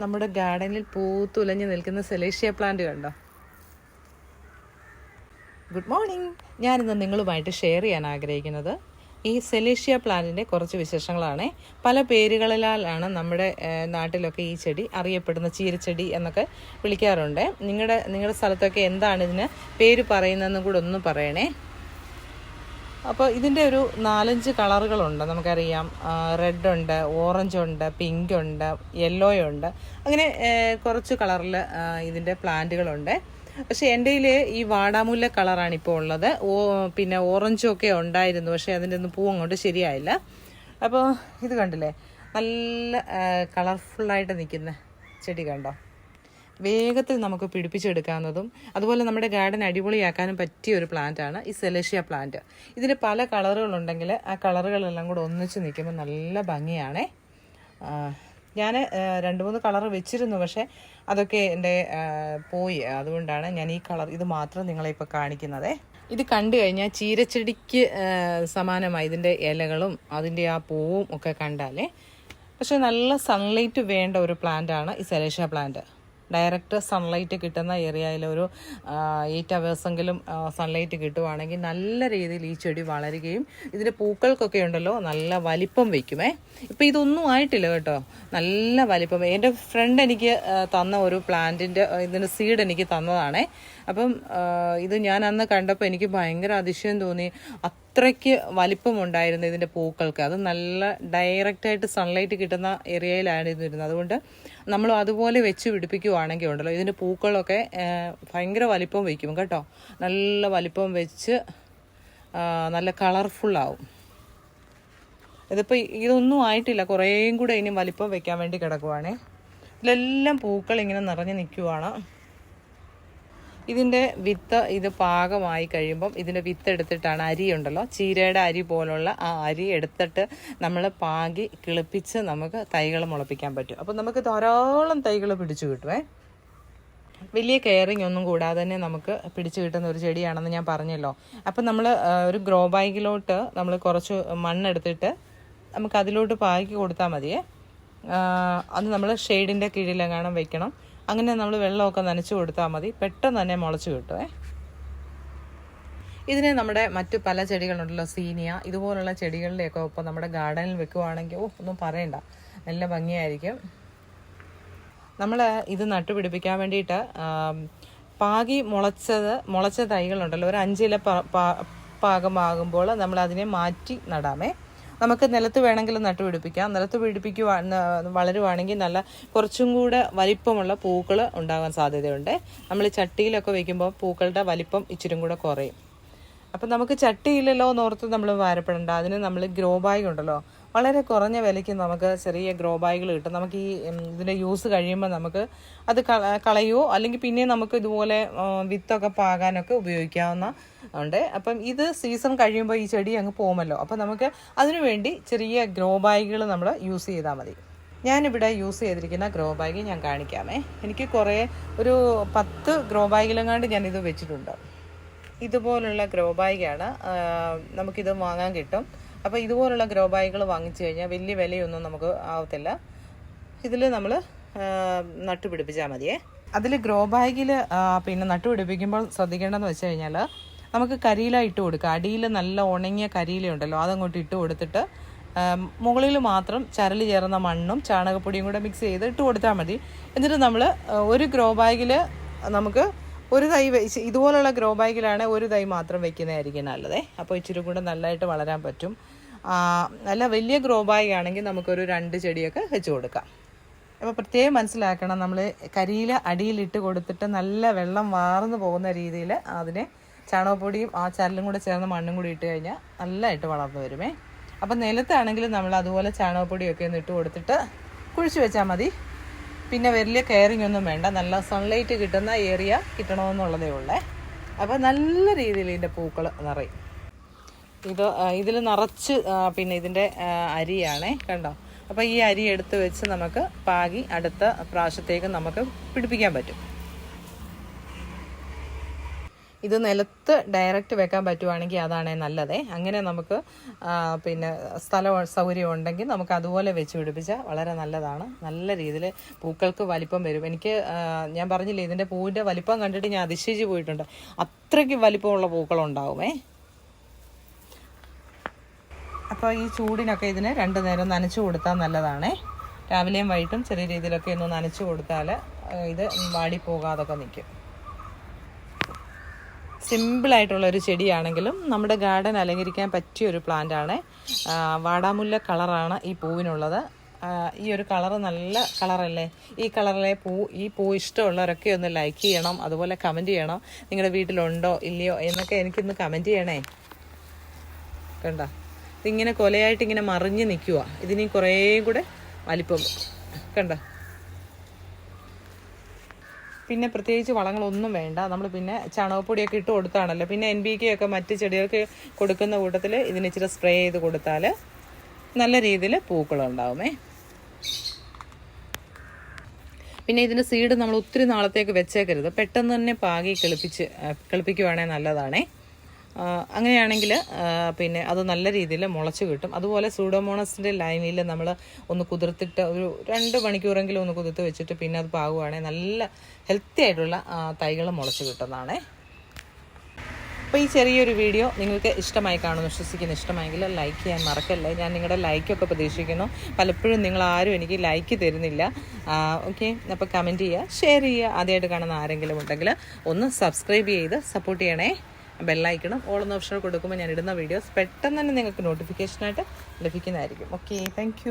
നമ്മുടെ ഗാർഡനിൽ പൂത്തുലഞ്ഞു നിൽക്കുന്ന സെലേഷ്യ പ്ലാന്റ് കണ്ടോ? ഗുഡ് മോർണിംഗ് ഞാനിന്ന് നിങ്ങളുമായിട്ട് ഷെയർ ചെയ്യാൻ ആഗ്രഹിക്കുന്നത് ഈ സെലേഷ്യ പ്ലാന്റിന്റെ കുറച്ച് വിശേഷങ്ങളാണ്. പല പേരുകളിലാണ് നമ്മുടെ നാട്ടിലൊക്കെ ഈ ചെടി അറിയപ്പെടുന്ന ചീരച്ചെടി എന്നൊക്കെ വിളിക്കാറുണ്ട്. നിങ്ങളുടെ നിങ്ങളുടെ സ്ഥലത്തൊക്കെ എന്താണ് ഇതിന് പേര് പറയുന്നതെന്നും കൂടെ ഒന്ന് പറയണേ. അപ്പോൾ ഇതിന്റെ ഒരു നാലഞ്ച് കളറുകളുണ്ട് നമുക്കറിയാം. റെഡ് ഉണ്ട് ഓറഞ്ച് ഉണ്ട് പിങ്ക് ഉണ്ട് യെല്ലോ ഉണ്ട് അങ്ങനെ കുറച്ച് കളറിൽ ഇതിന്റെ പ്ലാന്റുകളുണ്ട്. പക്ഷേ എന്റെ കയ്യിൽ ഈ വാടാമുല്ല കളറാണ് ഇപ്പോൾ ഉള്ളത്. ഓ പിന്നെ ഓറഞ്ചും ഒക്കെ ഉണ്ടായിരുന്നു പക്ഷേ അതിന്റെ ഒന്നും പൂ അങ്ങോട്ട് ശരിയായില്ല. അപ്പോൾ ഇത് കണ്ടില്ലേ? നല്ല കളർഫുള്ളായിട്ട് നിൽക്കുന്ന ചെടി കണ്ടോ? വേഗത്തിൽ നമുക്ക് പിടിപ്പിച്ചെടുക്കാവുന്നതും അതുപോലെ നമ്മുടെ ഗാർഡൻ അടിപൊളിയാക്കാനും പറ്റിയ ഒരു പ്ലാന്റ് ആണ് ഈ സെലേഷ്യ പ്ലാന്റ് ഇതിന് പല കളറുകളുണ്ടെങ്കിൽ ആ കളറുകളെല്ലാം കൂടെ ഒന്നിച്ച് നിൽക്കുമ്പോൾ നല്ല ഭംഗിയാണേ. ഞാൻ രണ്ട് മൂന്ന് കളർ വെച്ചിരുന്നു പക്ഷേ അതൊക്കെ എന്റെ പോയി. അതുകൊണ്ടാണ് ഞാൻ ഈ കളർ ഇത് മാത്രം നിങ്ങളെ ഇപ്പോൾ കാണിക്കുന്നത്. ഇത് കണ്ടു കഴിഞ്ഞാൽ ചീരച്ചെടിക്ക് സമാനമായി ഇതിന്റെ ഇലകളും അതിന്റെ ആ പൂവും ഒക്കെ കണ്ടാലേ. പക്ഷേ നല്ല സൺലൈറ്റ് വേണ്ട ഒരു പ്ലാന്റ് ആണ് ഈ സെലേഷ്യ പ്ലാന്റ് ഡയറക്റ്റ് സൺലൈറ്റ് കിട്ടുന്ന ഏരിയയിൽ ഒരു എയ്റ്റ് അവേഴ്സെങ്കിലും സൺലൈറ്റ് കിട്ടുവാണെങ്കിൽ നല്ല രീതിയിൽ ഈ ചെടി വളരുകയും ഇതിന്റെ പൂക്കൾക്കൊക്കെ ഉണ്ടല്ലോ നല്ല വലിപ്പം വയ്ക്കുമേ ഇപ്പം ഇതൊന്നും ആയിട്ടില്ല കേട്ടോ. നല്ല വലിപ്പം. എന്റെ ഫ്രണ്ട് എനിക്ക് തന്ന ഒരു പ്ലാന്റിന്റെ ഇതിന്റെ സീഡ് എനിക്ക് തന്നതാണേ. അപ്പം ഇത് ഞാൻ അന്ന് കണ്ടപ്പോൾ എനിക്ക് ഭയങ്കര അതിശയം തോന്നി. അത്രയ്ക്ക് വലിപ്പമുണ്ടായിരുന്നു ഇതിന്റെ പൂക്കൾക്ക്. അത് നല്ല ഡയറക്റ്റായിട്ട് സൺലൈറ്റ് കിട്ടുന്ന ഏരിയയിലാണ് ഇത് ഇരുന്നത് അതുകൊണ്ട് നമ്മൾ അതുപോലെ വെച്ച് പിടിപ്പിക്കുവാണെങ്കിൽ ഉണ്ടല്ലോ ഇതിന്റെ പൂക്കളൊക്കെ ഭയങ്കര വലിപ്പം വയ്ക്കും കേട്ടോ. നല്ല വലിപ്പം വെച്ച് നല്ല കളർഫുള്ളാവും ഇതിപ്പോൾ ഇതൊന്നും ആയിട്ടില്ല. കുറേയും കൂടെ ഇനി വലിപ്പം വെക്കാൻ വേണ്ടി കിടക്കുവാണേ. ഇതിലെല്ലാം പൂക്കൾ ഇങ്ങനെ നിറഞ്ഞു നിൽക്കുവാണ്. ഇതിന്റെ വിത്ത് ഇത് പാകമായി കഴിയുമ്പം ഇതിന്റെ വിത്ത് എടുത്തിട്ടാണ് അരി ഉണ്ടല്ലോ. ചീരയുടെ അരി പോലുള്ള ആ അരി എടുത്തിട്ട് നമ്മൾ പാകി കിളിപ്പിച്ച് നമുക്ക് തൈകൾ മുളപ്പിക്കാൻ പറ്റും. അപ്പം നമുക്ക് ധാരാളം തൈകൾ പിടിച്ചു കിട്ടുമേ വലിയ കെയറിങ് ഒന്നും കൂടാതെ തന്നെ നമുക്ക് പിടിച്ചു കിട്ടുന്ന ഒരു ചെടിയാണെന്ന് ഞാൻ പറഞ്ഞല്ലോ. അപ്പം നമ്മൾ ഒരു ഗ്രോ ബാഗിലോട്ട് നമ്മൾ കുറച്ച് മണ്ണെടുത്തിട്ട് നമുക്ക് അതിലോട്ട് പാകി കൊടുത്താൽ മതിയേ. അത് നമ്മൾ ഷെയ്ഡിന്റെ കീഴിലെങ്ങാനും വെക്കണം. അങ്ങനെ നമ്മൾ വെള്ളമൊക്കെ നനച്ചു കൊടുത്താൽ മതി. പെട്ടെന്ന് തന്നെ മുളച്ച് കിട്ടുമേ ഇതിനെ നമ്മുടെ മറ്റു പല ചെടികളുണ്ടല്ലോ. സീനിയ ഇതുപോലുള്ള ചെടികളുടെയൊക്കെ ഒപ്പം നമ്മുടെ ഗാർഡനിൽ വെക്കുവാണെങ്കിൽ ഓ ഒന്നും പറയണ്ട. നല്ല ഭംഗിയായിരിക്കും. നമ്മൾ ഇത് നട്ടുപിടിപ്പിക്കാൻ വേണ്ടിയിട്ട് പാകി മുളച്ചത് മുളച്ച തൈകളുണ്ടല്ലോ. ഒരു അഞ്ചില പാകമാകുമ്പോൾ നമ്മൾ അതിനെ മാറ്റി നടാമേ. നമുക്ക് നിലത്ത് വേണമെങ്കിൽ നട്ടു പിടിപ്പിക്കാം. നിലത്ത് പിടിപ്പിക്കുവാ ന- വളരുവാണെങ്കിൽ നല്ല കുറച്ചും കൂടെ വലിപ്പമുള്ള പൂക്കൾ ഉണ്ടാകാൻ സാധ്യതയുണ്ട്. നമ്മൾ ചട്ടിയിലൊക്കെ വെക്കുമ്പോൾ പൂക്കളുടെ വലിപ്പം ഇച്ചിരും കൂടെ കുറയും. അപ്പം നമുക്ക് ചട്ടിയില്ലല്ലോ എന്നോർത്ത് നമ്മൾ വാരപ്പെടേണ്ട. അതിന് നമ്മൾ ഗ്രോ ബാഗ് ഉണ്ടല്ലോ വളരെ കുറഞ്ഞ വിലയ്ക്ക് നമുക്ക് ചെറിയ ഗ്രോ ബാഗുകൾ കിട്ടും. നമുക്ക് ഈ ഇതിന്റെ യൂസ് കഴിയുമ്പോൾ നമുക്ക് അത് കള- കളയുവോ? അല്ലെങ്കിൽ പിന്നെ നമുക്ക് ഇതുപോലെ വിത്തൊക്കെ പാകാനൊക്കെ ഉപയോഗിക്കാവുന്ന ഉണ്ട്. അപ്പം ഇത് സീസൺ കഴിയുമ്പോൾ ഈ ചെടി അങ്ങ് പോകുമല്ലോ. അപ്പം നമുക്ക് അതിനുവേണ്ടി ചെറിയ ഗ്രോ ബാഗുകൾ നമ്മൾ യൂസ് ചെയ്താൽ മതി. ഞാനിവിടെ യൂസ് ചെയ്തിരിക്കുന്ന ഗ്രോ ബാഗ് ഞാൻ കാണിക്കാമേ. എനിക്ക് കുറേ ഒരു പത്ത് ഗ്രോ ബാഗിലെങ്ങാണ്ട് ഞാനിത് വെച്ചിട്ടുണ്ട്. ഇതുപോലുള്ള ഗ്രോ ബാഗാണ് നമുക്കിത് വാങ്ങാൻ കിട്ടും. അപ്പോൾ ഇതുപോലുള്ള ഗ്രോ ബാഗുകൾ വാങ്ങിച്ചു കഴിഞ്ഞാൽ വലിയ വിലയൊന്നും നമുക്ക് ആവത്തില്ല. ഇതിൽ നമ്മൾ നട്ടുപിടിപ്പിച്ചാൽ മതിയേ. അതിൽ ഗ്രോ ബാഗിൽ പിന്നെ നട്ടുപിടിപ്പിക്കുമ്പോൾ ശ്രദ്ധിക്കേണ്ടതെന്ന് വെച്ച് കഴിഞ്ഞാൽ നമുക്ക് കരിയില ഇട്ട് കൊടുക്കുക അടിയിൽ നല്ല ഉണങ്ങിയ കരിയില ഉണ്ടല്ലോ അതങ്ങോട്ട് ഇട്ട് കൊടുത്തിട്ട് മുകളിൽ മാത്രം ചരൽ ചേർന്ന മണ്ണും ചാണകപ്പൊടിയും കൂടെ മിക്സ് ചെയ്ത് ഇട്ട് കൊടുത്താൽ മതി. എന്നിട്ട് നമ്മൾ ഒരു ഗ്രോ ബാഗിൽ നമുക്ക് ഒരു തൈ ഇതുപോലുള്ള ഗ്രോ ബാഗിലാണ് ഒരു തൈ മാത്രം വെക്കുന്നതായിരിക്കും നല്ലതേ. അപ്പോൾ ഇച്ചിരി കൂടെ നല്ലതായിട്ട് വളരാൻ പറ്റും. നല്ല വലിയ ഗ്രോ ബാഗ് ആണെങ്കിൽ നമുക്കൊരു രണ്ട് ചെടിയൊക്കെ വെച്ച് കൊടുക്കാം. അപ്പോൾ പ്രത്യേകം മനസ്സിലാക്കണം നമ്മൾ കരിയില അടിയിലിട്ട് കൊടുത്തിട്ട് നല്ല വെള്ളം വാർന്നു പോകുന്ന രീതിയിൽ അതിനെ ചാണകപ്പൊടിയും ആ ചരലും കൂടെ ചേർന്ന് മണ്ണും കൂടി ഇട്ട് കഴിഞ്ഞാൽ നല്ലതായിട്ട് വളർന്നു വരുമേ. അപ്പം നിലത്താണെങ്കിൽ നമ്മൾ അതുപോലെ ചാണകപ്പൊടിയൊക്കെ ഒന്ന് ഇട്ട് കൊടുത്തിട്ട് കുഴിച്ചു വെച്ചാൽ മതി. പിന്നെ വലിയ കെയറിങ് ഒന്നും വേണ്ട. നല്ല സൺലൈറ്റ് കിട്ടുന്ന ഏരിയ കിട്ടണമെന്നുള്ളതേ ഉള്ളേ. അപ്പോൾ നല്ല രീതിയിൽ ഇതിന്റെ പൂക്കൾ നിറയും. ഇത് ഇതിൽ നിറച്ച് പിന്നെ ഇതിന്റെ അരിയാണേ കണ്ടോ? അപ്പോൾ ഈ അരി എടുത്ത് വെച്ച് നമുക്ക് പാകി അടുത്ത പ്രാവശ്യത്തേക്ക് നമുക്ക് പിടിപ്പിക്കാൻ പറ്റും. ഇത് നിലത്ത് ഡയറക്റ്റ് വെക്കാൻ പറ്റുവാണെങ്കിൽ അതാണ് നല്ലതേ. അങ്ങനെ നമുക്ക് പിന്നെ സ്ഥല സൗകര്യം ഉണ്ടെങ്കിൽ നമുക്ക് അതുപോലെ വെച്ച് പിടിപ്പിച്ചാൽ വളരെ നല്ലതാണ്. നല്ല രീതിയിൽ പൂക്കൾക്ക് വലിപ്പം വരും. എനിക്ക് ഞാൻ പറഞ്ഞില്ലേ ഇതിന്റെ പൂവിന്റെ വലിപ്പം കണ്ടിട്ട് ഞാൻ അതിശയിച്ച് പോയിട്ടുണ്ട്. അത്രയ്ക്ക് വലിപ്പമുള്ള പൂക്കളുണ്ടാവുമേ അപ്പോൾ ഈ ചൂടിനൊക്കെ ഇതിന് രണ്ട് നേരം നനച്ചു കൊടുത്താൽ നല്ലതാണേ. രാവിലെയും വൈകിട്ടും ചെറിയ രീതിയിലൊക്കെ ഒന്ന് നനച്ചു കൊടുത്താൽ ഇത് വാടിപ്പോകാതൊക്കെ നിൽക്കും സിമ്പിളായിട്ടുള്ള ഒരു ചെടിയാണെങ്കിലും നമ്മുടെ ഗാർഡൻ അലങ്കരിക്കാൻ പറ്റിയ ഒരു പ്ലാന്റ് ആണ് വാടാമുല്ല കളറാണ് ഈ പൂവിനുള്ളത്. ഈ ഒരു കളറ് നല്ല കളറല്ലേ? ഈ കളറിലെ പൂ ഈ പൂ ഇഷ്ടമുള്ളവരൊക്കെ ഒന്ന് ലൈക്ക് ചെയ്യണം അതുപോലെ കമന്റ് ചെയ്യണം. നിങ്ങളുടെ വീട്ടിലുണ്ടോ ഇല്ലയോ എന്നൊക്കെ എനിക്കൊന്ന് കമന്റ് ചെയ്യണേ. കണ്ട? ഇതിങ്ങനെ കൊലയായിട്ട് ഇങ്ങനെ മറിഞ്ഞ് നിൽക്കുക ഇതിനി കുറേ കൂടെ വലിപ്പം. കണ്ട? പിന്നെ പ്രത്യേകിച്ച് വളങ്ങളൊന്നും വേണ്ട. നമ്മൾ പിന്നെ ചാണകപ്പൊടിയൊക്കെ ഇട്ട് കൊടുത്താണല്ലോ. പിന്നെ എൻ ബി കെ ഒക്കെ മറ്റ് ചെടികൾക്ക് കൊടുക്കുന്ന കൂട്ടത്തിൽ ഇതിന് ഇച്ചിരി സ്പ്രേ ചെയ്ത് കൊടുത്താൽ നല്ല രീതിയിൽ പൂക്കളുണ്ടാവുമേ പിന്നെ ഇതിന്റെ സീഡ് നമ്മൾ ഒത്തിരി നാളത്തേക്ക് വെച്ചേക്കരുത്. പെട്ടെന്ന് തന്നെ പാകി കിളിപ്പിച്ച് കിളിപ്പിക്കുവാണെങ്കിൽ നല്ലതാണേ. അങ്ങനെയാണെങ്കിൽ പിന്നെ അത് നല്ല രീതിയിൽ മുളച്ച് കിട്ടും. അതുപോലെ സൂഡോമോണസിന്റെ ലൈനിൽ നമ്മൾ ഒന്ന് കുതിർത്തിട്ട് ഒരു രണ്ട് മണിക്കൂറെങ്കിലും ഒന്ന് കുതിർത്ത് വെച്ചിട്ട് പിന്നെ അത് പാകുവാണെങ്കിൽ നല്ല ഹെൽത്തി ആയിട്ടുള്ള തൈകൾ മുളച്ച് കിട്ടുന്നതാണേ. അപ്പോൾ ഈ ചെറിയൊരു വീഡിയോ നിങ്ങൾക്ക് ഇഷ്ടമായി കാണുമെന്ന് വിശ്വസിക്കുന്നു ഇഷ്ടമായെങ്കിൽ ലൈക്ക് ചെയ്യാൻ മറക്കല്ലേ? ഞാൻ നിങ്ങളുടെ ലൈക്കൊക്കെ പ്രതീക്ഷിക്കുന്നു. പലപ്പോഴും നിങ്ങൾ ആരും എനിക്ക് ലൈക്ക് തരുന്നില്ല. ഓക്കെ അപ്പോൾ കമന്റ് ചെയ്യുക ഷെയർ ചെയ്യുക. ആദ്യമായിട്ട് കാണുന്ന ആരെങ്കിലും ഉണ്ടെങ്കിൽ ഒന്ന് സബ്സ്ക്രൈബ് ചെയ്ത് സപ്പോർട്ട് ചെയ്യണേ. ബെല്ലൈക്കണം. ഓൾ എന്ന ഓപ്ഷൻ കൊടുക്കുമ്പോൾ ഞാൻ ഇടുന്ന വീഡിയോസ് പെട്ടെന്ന് തന്നെ നിങ്ങൾക്ക് നോട്ടിഫിക്കേഷനായിട്ട് ലഭിക്കുന്നതായിരിക്കും. Okay thank